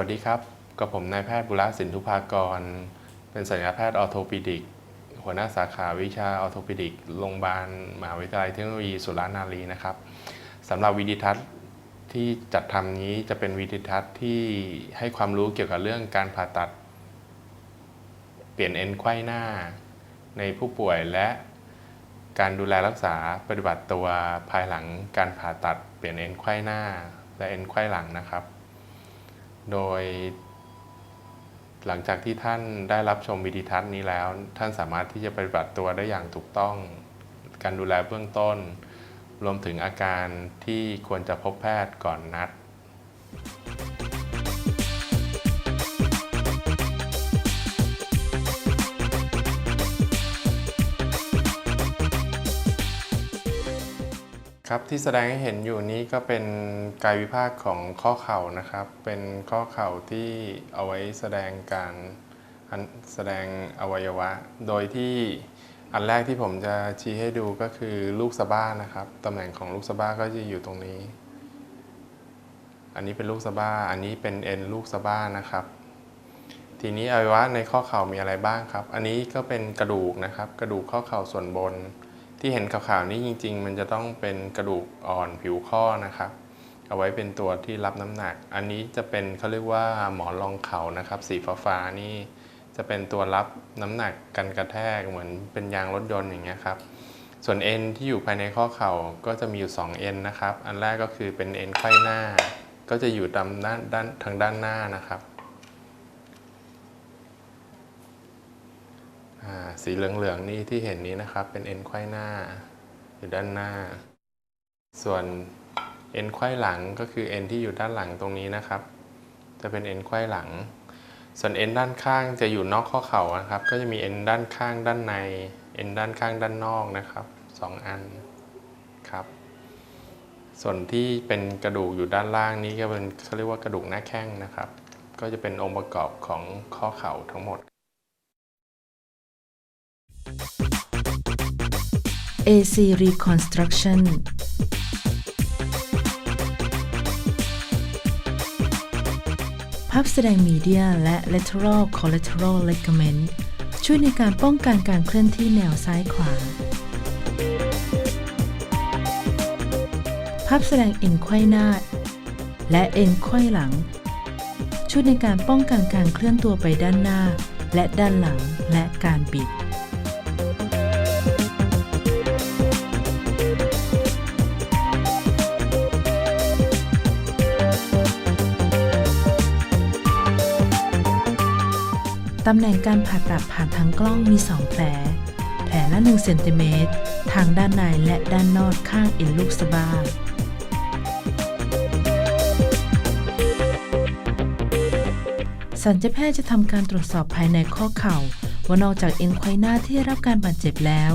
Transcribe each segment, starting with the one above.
สวัสดีครับ กับผมนายแพทย์บุระสินทุภากร เป็นศัลยแพทย์ออโทปิดิก หัวหน้าสาขาวิชาออโทปิดิก โรงพยาบาลมหาวิทยาลัยเทคโนโลยีสุรานารีนะครับสำหรับวิดีทัศน์ที่จัดทำนี้จะเป็นวิดีทัศน์ที่ให้ความรู้เกี่ยวกับเรื่องการผ่าตัด เปลี่ยนเอ็นไขว้หน้า ในผู้ป่วยและการดูแลรักษาปฏิบัติตัวภายหลังการผ่าตัดเปลี่ยนเอ็นไขว้หน้า และเอ็นไขว้หลังนะครับ โดย หลังจากที่ท่านได้รับชมวิดีทัศน์นี้แล้ว ท่านสามารถที่จะปฏิบัติตัวได้อย่างถูกต้อง การดูแลเบื้องต้น รวมถึงอาการที่ควรจะพบแพทย์ก่อนนัด ครับที่แสดงให้เห็นอยู่นี้ก็เป็นกายวิภาคของข้อเข่านะครับ เป็นข้อเข่าที่เอาไว้แสดงการแสดงอวัยวะ โดยที่อันแรกที่ผมจะชี้ให้ดูก็คือลูกสะบ้านะครับตำแหน่งของลูกสะบ้าก็จะอยู่ตรงนี้ อันนี้เป็นลูกสะบ้า อันนี้เป็นเอ็นลูกสะบ้านะครับ ทีนี้อวัยวะในข้อเข่ามีอะไรบ้างครับ อันนี้ก็เป็นกระดูกนะครับ กระดูกข้อเข่าส่วนบน ที่เห็นขาวๆนี่จริง ๆ มันจะต้องเป็นกระดูกอ่อนผิวข้อนะครับ เอาไว้เป็นตัวที่รับน้ำหนัก อันนี้จะเป็นเขาเรียกว่าหมอนรองเข่านะครับ สีฟ้าๆนี่จะเป็นตัวรับน้ำหนักกันกระแทกเหมือนเป็นยางรถยนต์อย่างเงี้ยครับ ส่วนเอ็นที่อยู่ภายในข้อเข่าก็จะมีอยู่2เอ็นนะครับ อันแรกก็คือเป็นเอ็นไขว้หน้า ก็จะอยู่ตามด้านด้านทางด้านหน้านะครับ อ่า สีเหลืองๆนี่ที่เห็นนี้นะครับ เป็นเอ็นไขว้หน้า อยู่ด้านหน้า ส่วนเอ็นไขว้หลังก็คือเอ็นที่อยู่ด้านหลังตรงนี้นะครับ จะเป็นเอ็นไขว้หลัง ส่วนเอ็นด้านข้างจะอยู่นอกข้อเข่านะครับ ก็จะมีเอ็นด้านข้างด้านใน เอ็นด้านข้างด้านนอกนะครับสองอันครับ ส่วนที่เป็นกระดูกอยู่ด้านล่างนี้ก็เป็นเขาเรียกว่ากระดูกหน้าแข้งนะครับ ก็จะเป็นองค์ประกอบของข้อเข่าทั้งหมด AC Reconstruction ภาพแสดงมีเดียและ lateral collateral ligament ช่วยในการป้องกันการเคลื่อนที่แนวซ้ายขวา ภาพแสดงเอ็นไขว้หน้า และเอ็นไขว้หลัง ช่วยในการป้องกันการเคลื่อนตัวไปด้านหน้า และด้านหลังและการบิด ตำแหน่งการผ่าตัดผ่านทางกล้องมี 2 แผล แผลละ1เซนติเมตรทางด้านในและด้านนอกข้างเอ็นลูกสะบ้าสัญญแพทย์จะทำการตรวจสอบภายในข้อเข่า ว่านอกจากเอ็นไขว้หน้าที่ได้รับการบาดเจ็บแล้ว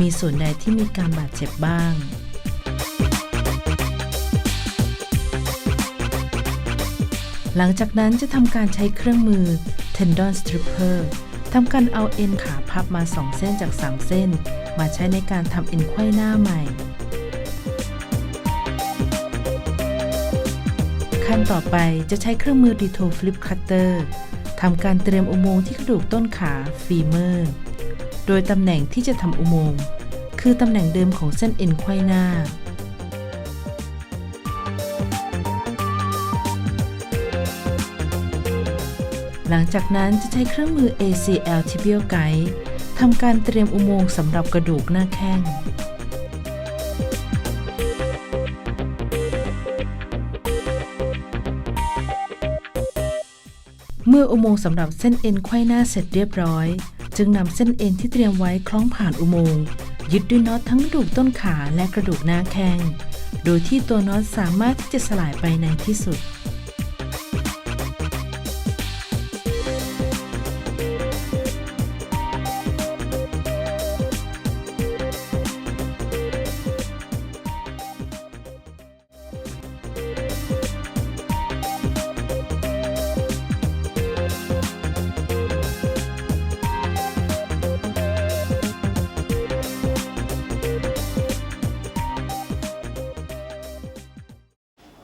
มีส่วนใดที่มีการบาดเจ็บบ้าง หลังจากนั้นจะทำการใช้เครื่องมือ Tendon Stripper ทำการเอาเอ็นขาพับมา 2 เส้นจาก 3 เส้น มาใช้ในการทำเอ็นไขว้หน้าใหม่ ขั้นต่อไปจะใช้เครื่องมือ d i t o Flip Cutter ทำการเตรียมอุโมงค์ที่กระดูกต้นขาฟีเมอร์ โดยตำแหน่งที่จะทำอุโมงค์คือตำแหน่งเดิมของเส้นเอ็นไขว้หน้า หลังจากนั้นจะใช้เครื่องมือ ACL Tibial Guide ทำการเตรียมอุโมงค์สำหรับกระดูกหน้าแข้งเมื่ออุโมงค์สำหรับเส้นเอ็นไขว้หน้าเสร็จเรียบร้อย จึงนำเส้นเอ็นที่เตรียมไว้คล้องผ่านอุโมงค์ยึดด้วยน็อตทั้งกระดูกต้นขาและกระดูกหน้าแข้งโดยที่ตัวน็อตสามารถที่จะสลายไปในที่สุด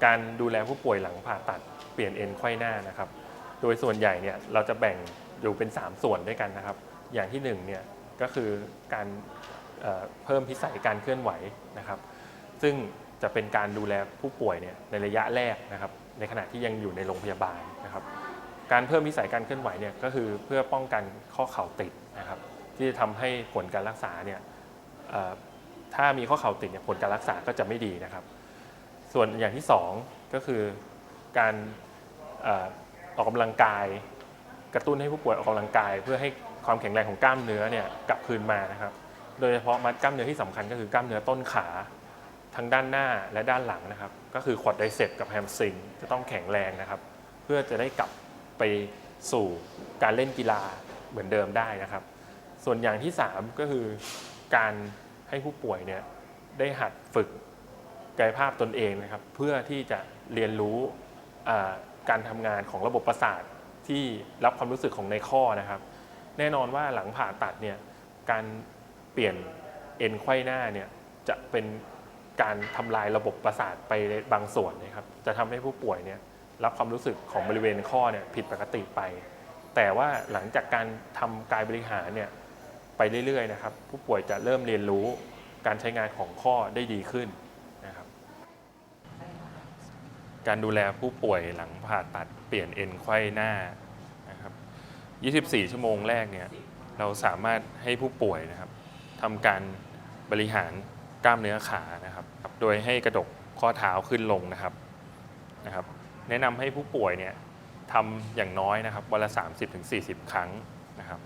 การดูแลผู้ป่วยหลังผ่าตัดเปลี่ยนเอ็นไขว้หน้านะครับ โดยส่วนใหญ่เนี่ยเราจะแบ่งอยู่เป็น 3 ส่วนด้วยกันนะครับ อย่างที่1เนี่ยก็คือการเเพิ่มพิสัยการเคลื่อนไหวนะครับ ซึ่งจะเป็นการดูแลผู้ป่วยเนี่ยในระยะแรกนะครับในขณะที่ยังอยู่ในโรงพยาบาลนะครับ การเพิ่มพิสัยการเคลื่อนไหวเนี่ยก็คือเพื่อป้องกันข้อเข่าติดนะครับ ที่จะทำให้ผลการรักษาเนี่ยถ้ามีข้อเข่าติดเนี่ยผลการรักษาก็จะไม่ดีนะครับ ส่วนอย่างที่สองก็คือการออออกกำลังกาย กระตุ้นให้ผู้ป่วยออกกำลังกาย เพื่อให้ความแข็งแรงของกล้ามเนื้อเนี่ยกลับคืนมานะครับ โดยเฉพาะมัดกล้ามเนื้อที่สำคัญก็คือกล้ามเนื้อต้นขาทั้งด้านหน้าและด้านหลังนะครับ ก็คือควอดไดเซปกับแฮมสตริงจะต้องแข็งแรงนะครับ เพื่อจะได้กลับไปสู่การเล่นกีฬาเหมือนเดิมได้นะครับ ส่วนอย่างที่ 3 ก็คือการให้ผู้ป่วยเนี่ยได้หัดฝึก กายภาพตนเองนะครับ เพื่อที่จะเรียนรู้การทำงานของระบบประสาทที่รับความรู้สึกของในข้อนะครับ แน่นอนว่าหลังผ่าตัดเนี่ยการเปลี่ยนเอ็นไขว้หน้าเนี่ยจะเป็นการทำลายระบบประสาทไปบางส่วนนะครับ จะทำให้ผู้ป่วยเนี่ยรับความรู้สึกของบริเวณข้อเนี่ยผิดปกติไป แต่ว่าหลังจากการทำกายบริหารเนี่ยไปเรื่อยๆนะครับ ผู้ป่วยจะเริ่มเรียนรู้การใช้งานของข้อได้ดีขึ้น การดูแลผู้ป่วยหลังผ่าตัดเปลี่ยนเอ็นไขว้หน้านะครับ24 ชั่วโมงแรกเนี่ยเราสามารถให้ผู้ป่วยนะครับทำการบริหารกล้ามเนื้อขานะครับ โดยให้กระดกข้อเท้าขึ้นลงนะครับนะครับ แนะนำให้ผู้ป่วยเนี่ยทำอย่างน้อยนะครับวันละ 30-40 ครั้งนะครับ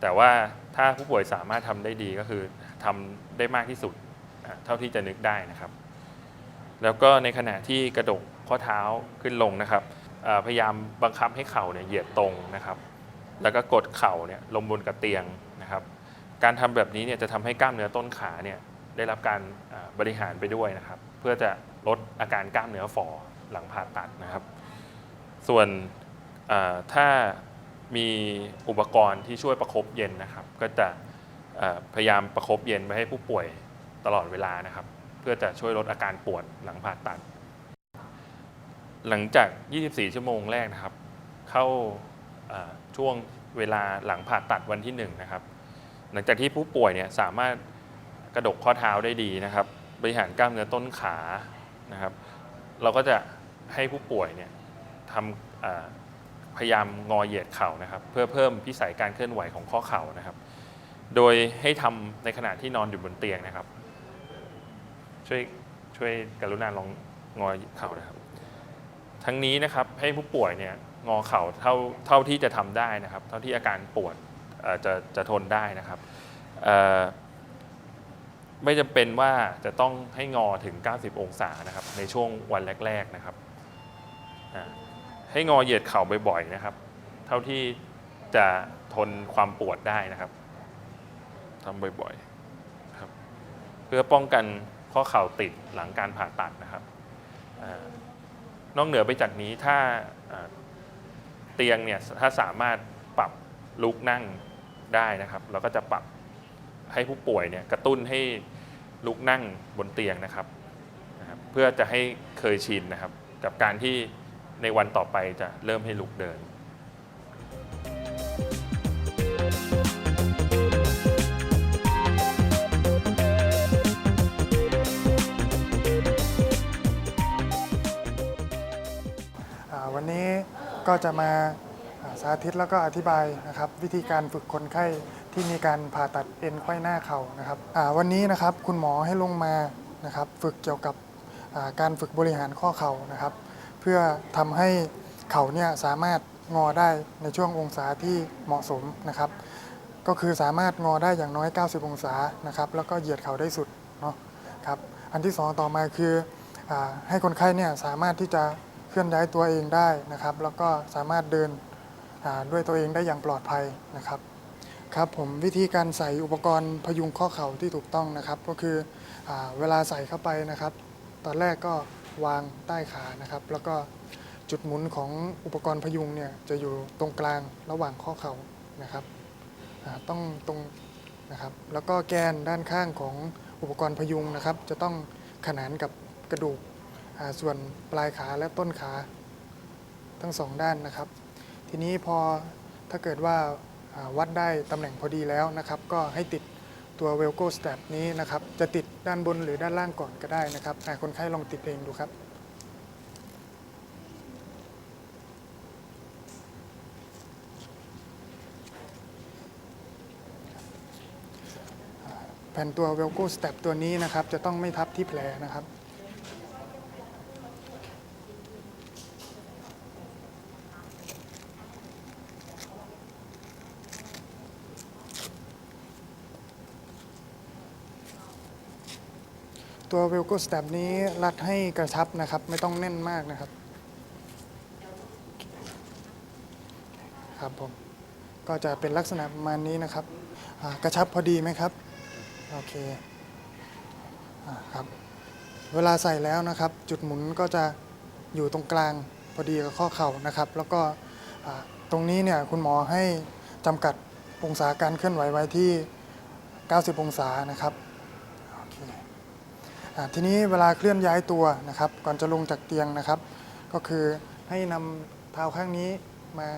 แต่ว่าถ้าผู้ป่วยสามารถทำได้ดีก็คือทำได้มากที่สุดเท่าที่จะนึกได้นะครับ แล้วก็ในขณะที่กระดกข้อเท้าขึ้นลงนะครับพยายามบังคับให้เข่าเนี่ยเหยียดตรงนะครับ แล้วก็กดเข่าเนี่ยลงบนกระเตียงนะครับ การทำแบบนี้เนี่ยจะทำให้กล้ามเนื้อต้นขาเนี่ยได้รับการบริหารไปด้วยนะครับ เพื่อจะลดอาการกล้ามเนื้อฝ่อหลังผ่าตัดนะครับ ส่วนถ้ามีอุปกรณ์ที่ช่วยประคบเย็นนะครับ ก็จะพยายามประคบเย็นไว้ให้ผู้ป่วยตลอดเวลานะครับ พื่อจะช่วยลดอาการปวดหลังผ่าตัด หลังจาก 24 ชั่วโมงแรกนะครับ เข้าช่วงเวลาหลังผ่าตัดวันที่1นะครับ หลังจากที่ผู้ป่วยเนี่ยสามารถกระดกข้อเท้าได้ดีนะครับ บริหารกล้ามเนื้อต้นขานะครับ เราก็จะให้ผู้ป่วยเนี่ยทำพยายามงอเหยียดเข่านะครับ เพื่อเพิ่มพิสัยการเคลื่อนไหวของข้อเข่านะครับ โดยให้ทำในขณะที่นอนอยู่บนเตียงนะครับ ช่วยช่วยกรุณาลองงอเข่านะครับ ทั้งนี้นะครับให้ผู้ป่วยเนี่ยงอเข่าเท่าเท่าที่จะทำได้นะครับ เท่าที่อาการปวดจะจะทนได้นะครับไม่จำเป็นว่าจะต้องให้งอถึง 90 องศานะครับ ในช่วงวันแรก ๆนะครับ ให้งอเหยียดเข่าบ่อยๆนะครับ เท่าที่จะทนความปวดได้นะครับทำบ่อยๆครับ เพื่อป้องกัน ข้อเข่าติดหลังการผ่าตัดนะครับอ่านอกเหนือไปจากนี้ถ้าเตียงเนี่ยถ้าสามารถปรับลุกนั่งได้นะครับ เราก็จะปรับให้ผู้ป่วยเนี่ยกระตุ้นให้ลุกนั่งบนเตียงนะครับนะครับเพื่อจะให้เคยชินนะครับ กับการที่ในวันต่อไปจะเริ่มให้ลุกเดิน ก็จะมาสาธิตแล้วก็อธิบายนะครับวิธีการฝึกคนไข้ที่มีการผ่าตัดเอ็นไขว้หน้าเข่านะครับวันนี้นะครับคุณหมอให้ลงมานะครับฝึกเกี่ยวกับการฝึกบริหารข้อเข่านะครับ เพื่อทำให้เข่าเนี่ยสามารถงอได้ในช่วงองศาที่เหมาะสมนะครับ ก็คือสามารถงอได้อย่างน้อย 90 องศานะครับแล้วก็เหยียดเข่าได้สุดเนาะครับอันที่สองต่อมาคืออให้คนไข้เนี่ยสามารถที่จะ เคลื่อนย้ายตัวเองได้นะครับ แล้วก็สามารถเดินด้วยตัวเองได้อย่างปลอดภัยนะครับครับผมวิธีการใส่อุปกรณ์พยุงข้อเข่าที่ถูกต้องนะครับ ก็คืออเวลาใส่เข้าไปนะครับ ตอนแรกก็วางใต้ขานะครับ แล้วก็จุดหมุนของอุปกรณ์พยุงเนี่ยจะอยู่ตรงกลางระหว่างข้อเข่านะครับต้องตรงนะครับ แล้วก็แกนด้านข้างของอุปกรณ์พยุงนะครับ จะต้องขนานกับกระดูก ส่วนปลายขาและต้นขาทั้งสองด้านนะครับ ทีนี้พอถ้าเกิดว่าวัดได้ตำแหน่งพอดีแล้วนะครับ ก็ให้ติดตัวเวลโก้ส t ต p นี้นะครับ จะติดด้านบนหรือด้านล่างก่อนก็ได้นะครับคนไข้ลองติดเองดูครับแผ่นตัวเวลโก้ส t ต p ตัวนี้นะครับ จะต้องไม่ทับที่แผลนะครับ ตัวเวลโกส t ต p นี้รัดให้กระชับนะครับ ไม่ต้องแน่นมากนะครับ ครับผม ก็จะเป็นลักษณะประมาณนี้นะครับ กระชับพอดีไหมครับ โอเคอครับ เวลาใส่แล้วนะครับ จุดหมุนก็จะอยู่ตรงกลางพอดีกับข้อเข่านะครับ แล้วก็ตรงนี้เนี่ยคุณหมอให้จำกัดองศาการเคลื่อนไหวไว้ที่ 90 องศานะครับ ทีนี้เวลาเคลื่อนย้ายตัวนะครับก่อนจะลงจากเตียงนะครับ ก็คือให้นำเท้าข้างนี้มา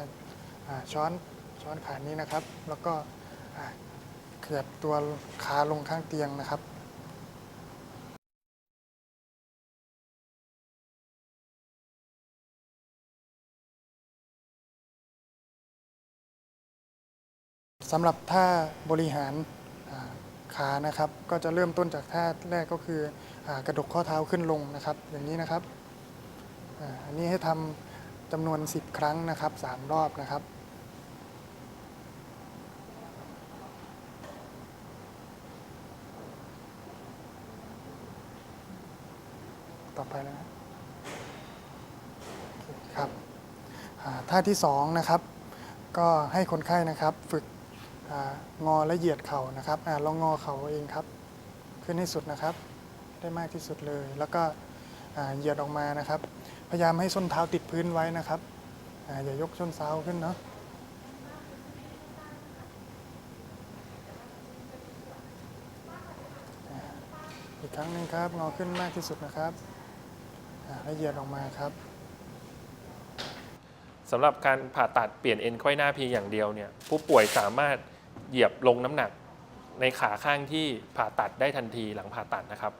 ช้อนช้อนขานี้นะครับ แล้วก็เขือบตัวขาลงข้างเตียงนะครับสำหรับท่าบริหารขานะครับ ก็จะเริ่มต้นจากท่าแรกก็คือ กระดกข้อเท้าขึ้นลงนะครับ อย่างนี้นะครับอันนี้ให้ทำจำนวน 10 ครั้งนะครับ 3 รอบนะครับต่อไปแล้วครับท่าที่สองนะครับก็ให้คนไข้นะครับฝึกงอและเหยียดเข่านะครับอลองงอเข่าเองครับ ขึ้นให้สุดนะครับ ได้มากที่สุดเลย แล้วก็เหยียดออกมานะครับ พยายามให้ส้นเท้าติดพื้นไว้นะครับออย่ายกส้นเท้าขึ้นเนาะอีกครั้งหนึ่งครับงอขึ้นมากที่สุดนะครับแล้วเหยียดออกมาครับสำหรับการผ่าตัดเปลี่ยนเอ็นไขว้หน้าเพียงอย่างเดียวเนี่ยผู้ป่วยสามารถเหยียบลงน้ำหนักในขาข้างที่ผ่าตัดได้ทันทีหลังผ่าตัดนะครับ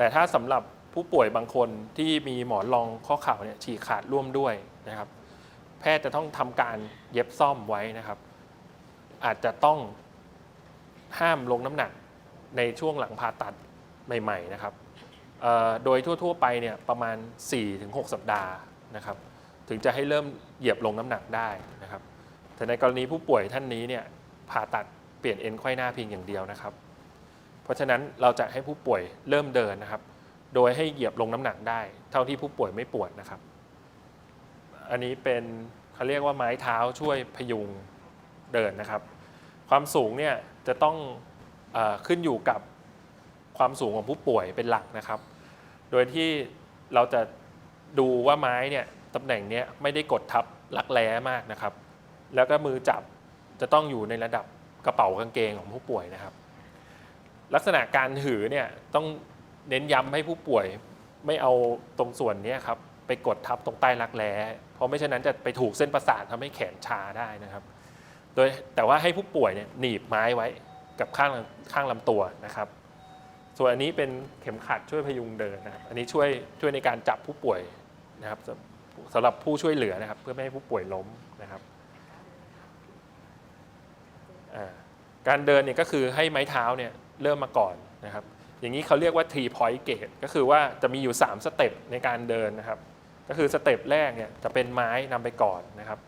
แต่ถ้าสำหรับผู้ป่วยบางคนที่มีหมอนรองข้อเข่าเนี่ยฉีกขาดร่วมด้วยนะครับ แพทย์จะต้องทำการเย็บซ่อมไว้นะครับ อาจจะต้องห้ามลงน้ำหนักในช่วงหลังผ่าตัดใหม่ ๆ นะครับโดยทั่ว ๆ ไปเนี่ยประมาณ 4-6 สัปดาห์นะครับ ถึงจะให้เริ่มเหยียบลงน้ำหนักได้นะครับ แต่ในกรณีผู้ป่วยท่านนี้เนี่ยผ่าตัดเปลี่ยนเอ็นไขว้หน้าเพียงอย่างเดียวนะครับ ราะฉะนั้นเราจะให้ผู้ป่วยเริ่มเดินนะครับ โดยให้เหยียบลงน้ำหนักได้ เท่าที่ผู้ป่วยไม่ปวดนะครับ อันนี้เป็นเขาเรียกว่าไม้เท้าช่วยพยุงเดินนะครับ ความสูงเนี่ยจะต้องอขึ้นอยู่กับความสูงของผู้ป่วยเป็นหลักนะครับ โดยที่เราจะดูว่าไม้เนี่ยตำแหน่งเนี้ยไม่ได้กดทับลักแร้มากนะครับ แล้วก็มือจับจะต้องอยู่ในระดับกระเป๋ากางเกงของผู้ป่วยนะครับ ลักษณะการหือเนี่ยต้องเน้นย้ำให้ผู้ป่วยไม่เอาตรงส่วนนี้ครับไปกดทับตรงใต้รักแร้ เพราะไม่เช่นนั้นจะไปถูกเส้นประสาททำให้แขนชาได้นะครับ โดยแต่ว่าให้ผู้ป่วยเนี่ยหนีบไม้ไว้กับข้างข้างลำตัวนะครับ ส่วนอันนี้เป็นเข็มขัดช่วยพยุงเดินนะครับ อันนี้ช่วยช่วยในการจับผู้ป่วยนะครับสำหรับผู้ช่วยเหลือนะครับ เพื่อไม่ให้ผู้ป่วยล้มนะครับการเดินเนี่ยก็คือให้ไม้เท้าเนี่ย เริ่มมาก่อนนะครับ อย่างนี้เขาเรียกว่า three point gate ก็คือว่าจะมีอยู่ 3 สเต็ปในการเดินนะครับ ก็คือสเต็ปแรกเนี่ยจะเป็นไม้นำไปก่อนนะครับ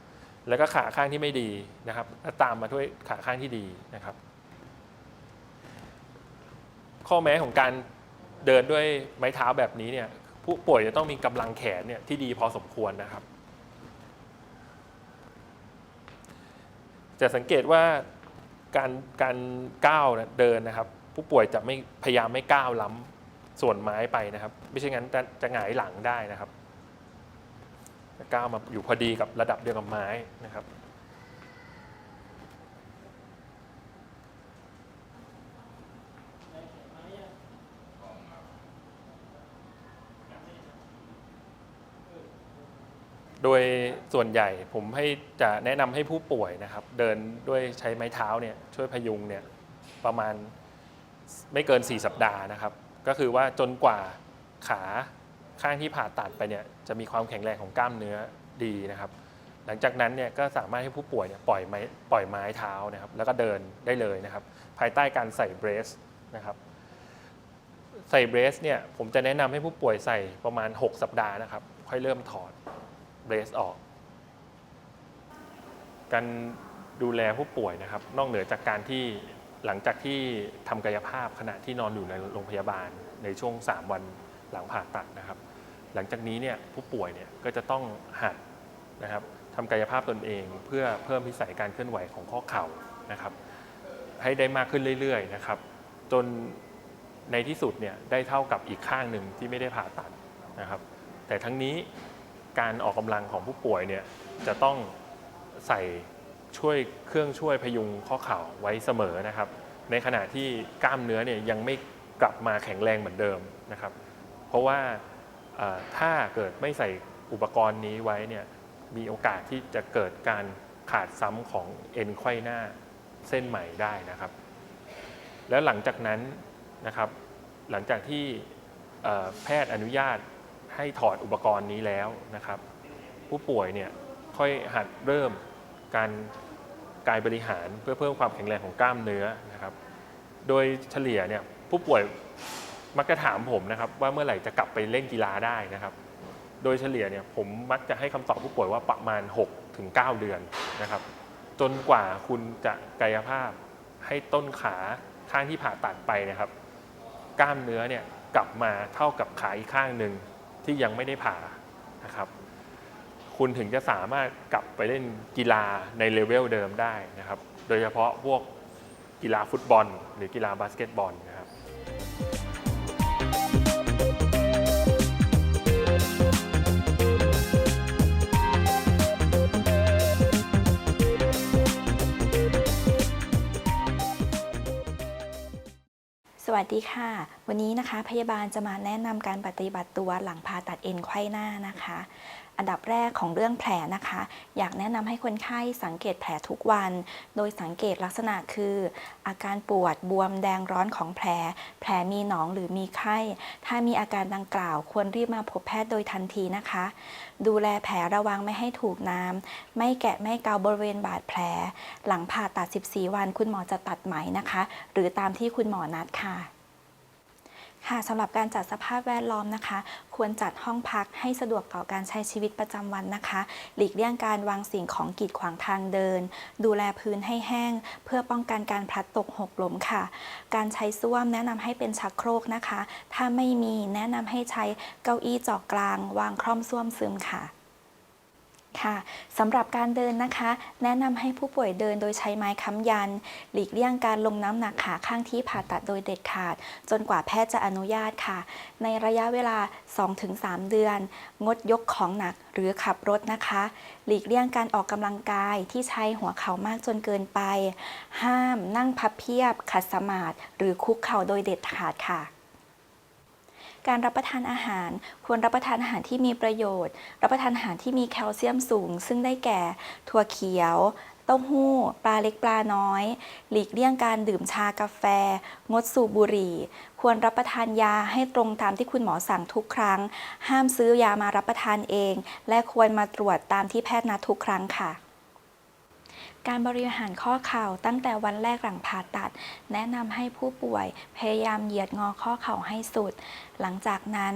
แล้วก็ขาข้างที่ไม่ดีนะครับแล้วตามมาด้วยขาข้างที่ดีนะครับ ข้อแม้ของการเดินด้วยไม้เท้าแบบนี้เนี่ยผู้ป่วยจะต้องมีกำลังแขนเนี่ยที่ดีพอสมควรนะครับ จะสังเกตว่าการการก้าวเดินนะครับ ผู้ป่วยจะไม่พยายามไม่ก้าวล้ำส่วนไม้ไปนะครับ ไม่ใช่งั้นจะจะหงายหลังได้นะครับจะก้าวมาอยู่พอดีกับระดับเดียวกับไม้นะครับ โดยส่วนใหญ่ผมให้จะแนะนำให้ผู้ป่วยนะครับ เดินด้วยใช้ไม้เท้าเนี่ยช่วยพยุงเนี่ยประมาณ ไม่เกิน 4 สัปดาห์นะครับ ก็คือว่าจนกว่าขาข้างที่ผ่าตัดไปเนี่ยจะมีความแข็งแรงของกล้ามเนื้อดีนะครับ หลังจากนั้นเนี่ยก็สามารถให้ผู้ป่วยเนี่ยปล่อยไม้ปล่อยไม้เท้านะครับ แล้วก็เดินได้เลยนะครับ ภายใต้การใส่เบรสนะครับ ใส่เบรสเนี่ยผมจะแนะนำให้ผู้ป่วยใส่ประมาณ 6 สัปดาห์นะครับ ค่อยเริ่มถอดเบรสออก การดูแลผู้ป่วยนะครับ นอกเหนือจากการที่ หลังจากที่ทำกายภาพขณะที่นอนอยู่ในโรงพยาบาลในช่วง 3 วันหลังผ่าตัดนะครับ หลังจากนี้เนี่ยผู้ป่วยเนี่ยก็จะต้องหัดนะครับทำกายภาพตนเอง เพื่อเพิ่มพิสัยการเคลื่อนไหวของข้อเข่านะครับ ให้ได้มากขึ้นเรื่อยๆนะครับ จนในที่สุดเนี่ยได้เท่ากับอีกข้างหนึ่งที่ไม่ได้ผ่าตัดนะครับ แต่ทั้งนี้การออกกำลังของผู้ป่วยเนี่ยจะต้องใส่ ช่วยเครื่องช่วยพยุงข้อเข่าไว้เสมอนะครับ ในขณะที่กล้ามเนื้อเนี่ยยังไม่กลับมาแข็งแรงเหมือนเดิมนะครับ เพราะว่าถ้าเกิดไม่ใส่อุปกรณ์นี้ไว้เนี่ยมีโอกาสที่จะเกิดการขาดซ้ำของเอ็นไขว้หน้าเส้นใหม่ได้นะครับ แล้วหลังจากนั้นนะครับ หลังจากที่แพทย์อนุญาตให้ถอดอุปกรณ์นี้แล้วนะครับ ผู้ป่วยเนี่ยค่อยหัดเริ่ม การกายบริหารเพื่อเพิ่มความแข็งแรงของกล้ามเนื้อนะครับ โดยเฉลี่ยเนี่ยผู้ป่วยมักจะถามผมนะครับว่าเมื่อไหร่จะกลับไปเล่นกีฬาได้นะครับ โดยเฉลี่ยเนี่ยผมมักจะให้คำตอบผู้ป่วยว่าประมาณ6ถึง9เดือนนะครับ จนกว่าคุณจะกายภาพให้ต้นขาข้างที่ผ่าตัดไปนะครับ กล้ามเนื้อเนี่ยกลับมาเท่ากับขาอีกข้างหนึ่งที่ยังไม่ได้ผ่านะครับ คุณถึงจะสามารถกลับไปเล่นกีฬาในเลเวลเดิมได้นะครับ โดยเฉพาะพวกกีฬาฟุตบอล หรือกีฬาบาสเกตบอลนะครับสวัสดีค่ะ วันนี้นะคะพยาบาลจะมาแนะนำการปฏิบัติตัวหลังผ่าตัดเอ็นไขว้หน้านะคะ อันดับแรกของเรื่องแผลนะคะ อยากแนะนำให้คนไข้สังเกตแผลทุกวัน โดยสังเกตลักษณะคือ อาการปวดบวมแดงร้อนของแผล แผลมีหนองหรือมีไข้ ถ้ามีอาการดังกล่าวควรรีบมาพบแพทย์โดยทันทีนะคะ ดูแลแผลระวังไม่ให้ถูกน้ำไม่แกะไม่เกาบริเวณบาดแผล หลังผ่าตัด 14 วันคุณหมอจะตัดไหมนะคะ หรือตามที่คุณหมอนัดค่ะ ค่ะสำหรับการจัดสภาพแวดล้อมนะคะ ควรจัดห้องพักให้สะดวกต่อการใช้ชีวิตประจำวันนะคะ หลีกเลี่ยงการวางสิ่งของกีดขวางทางเดิน ดูแลพื้นให้แห้ง เพื่อป้องกันการพลัดตกหกล้มค่ะ การใช้ส้วมแนะนำให้เป็นชักโครกนะคะ ถ้าไม่มีแนะนำให้ใช้เก้าอี้จอกกลาง วางคร่อมส้วมซึมค่ะ ค่ะสำหรับการเดินนะคะ แนะนำให้ผู้ป่วยเดินโดยใช้ไม้ค้ำยัน หลีกเลี่ยงการลงน้ำหนักขาข้างที่ผ่าตัดโดยเด็ดขาด จนกว่าแพทย์จะอนุญาตค่ะ ในระยะเวลา 2-3 เดือน งดยกของหนักหรือขับรถนะคะ หลีกเลี่ยงการออกกำลังกายที่ใช้หัวเข่ามากจนเกินไป ห้ามนั่งพับเพียบ ขัดสมาธิหรือคุกเข่าโดยเด็ดขาดค่ะ การรับประทานอาหาร ควรรับประทานอาหารที่มีประโยชน์ รับประทานอาหารที่มีแคลเซียมสูง ซึ่งได้แก่ถั่วเขียวเต้าหู้ ปลาเล็กปลาน้อย หลีกเลี่ยงการดื่มชากาแฟ งดสูบบุหรี่ ควรรับประทานยาให้ตรงตามที่คุณหมอสั่งทุกครั้ง ห้ามซื้อยามารับประทานเอง และควรมาตรวจตามที่แพทย์นัดทุกครั้งค่ะ การบริหารข้อเข่าตั้งแต่วันแรกหลังผ่าตัด แนะนำให้ผู้ป่วยพยายามเหยียดงอข้อเข่าให้สุด หลังจากนั้น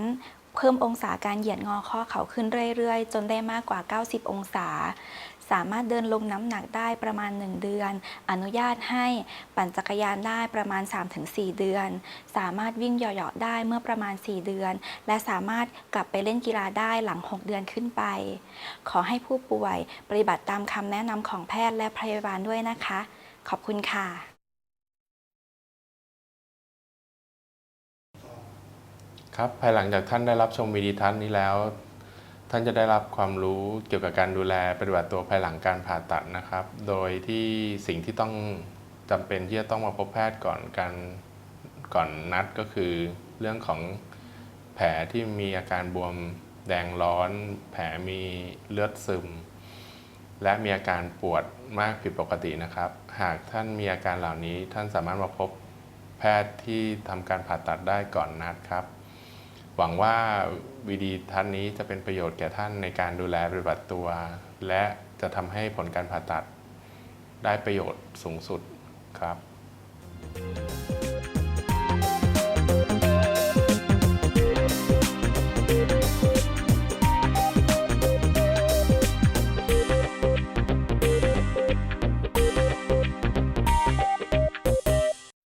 เพิ่มองศาการเหยียดงอข้อเข่าขึ้นเรื่อยๆ จนได้มากกว่า 90 องศา สามารถเดินลงน้ำหนักได้ประมาณ 1 เดือน อนุญาตให้ปั่นจักรยานได้ประมาณ 3-4 เดือน สามารถวิ่งเหยาะๆได้เมื่อประมาณ 4 เดือน และสามารถกลับไปเล่นกีฬาได้หลัง 6 เดือนขึ้นไป ขอให้ผู้ป่วยปฏิบัติตามคำแนะนำของแพทย์และพยาบาลด้วยนะคะ ขอบคุณค่ะครับภายหลังจากท่านได้รับชมวิดีทัศน์นี้แล้ว ท่านจะได้รับความรู้เกี่ยวกับการดูแลปฏิบัติตัวภายหลังการผ่าตัดนะครับ โดยที่สิ่งที่ต้องจำเป็นที่จะต้องมาพบแพทย์ก่อนการก่อนนัดก็คือ เรื่องของแผลที่มีอาการบวมแดงร้อน แผลมีเลือดซึม และมีอาการปวดมากผิดปกตินะครับ หากท่านมีอาการเหล่านี้ท่านสามารถมาพบแพทย์ที่ทำการผ่าตัดได้ก่อนนัดครับ หวังว่าวิดีทัศนนี้จะเป็นประโยชน์แก่ท่านในการดูแลปฏิบัติตัว และจะทำให้ผลการผ่าตัดได้ประโยชน์สูงสุดครับ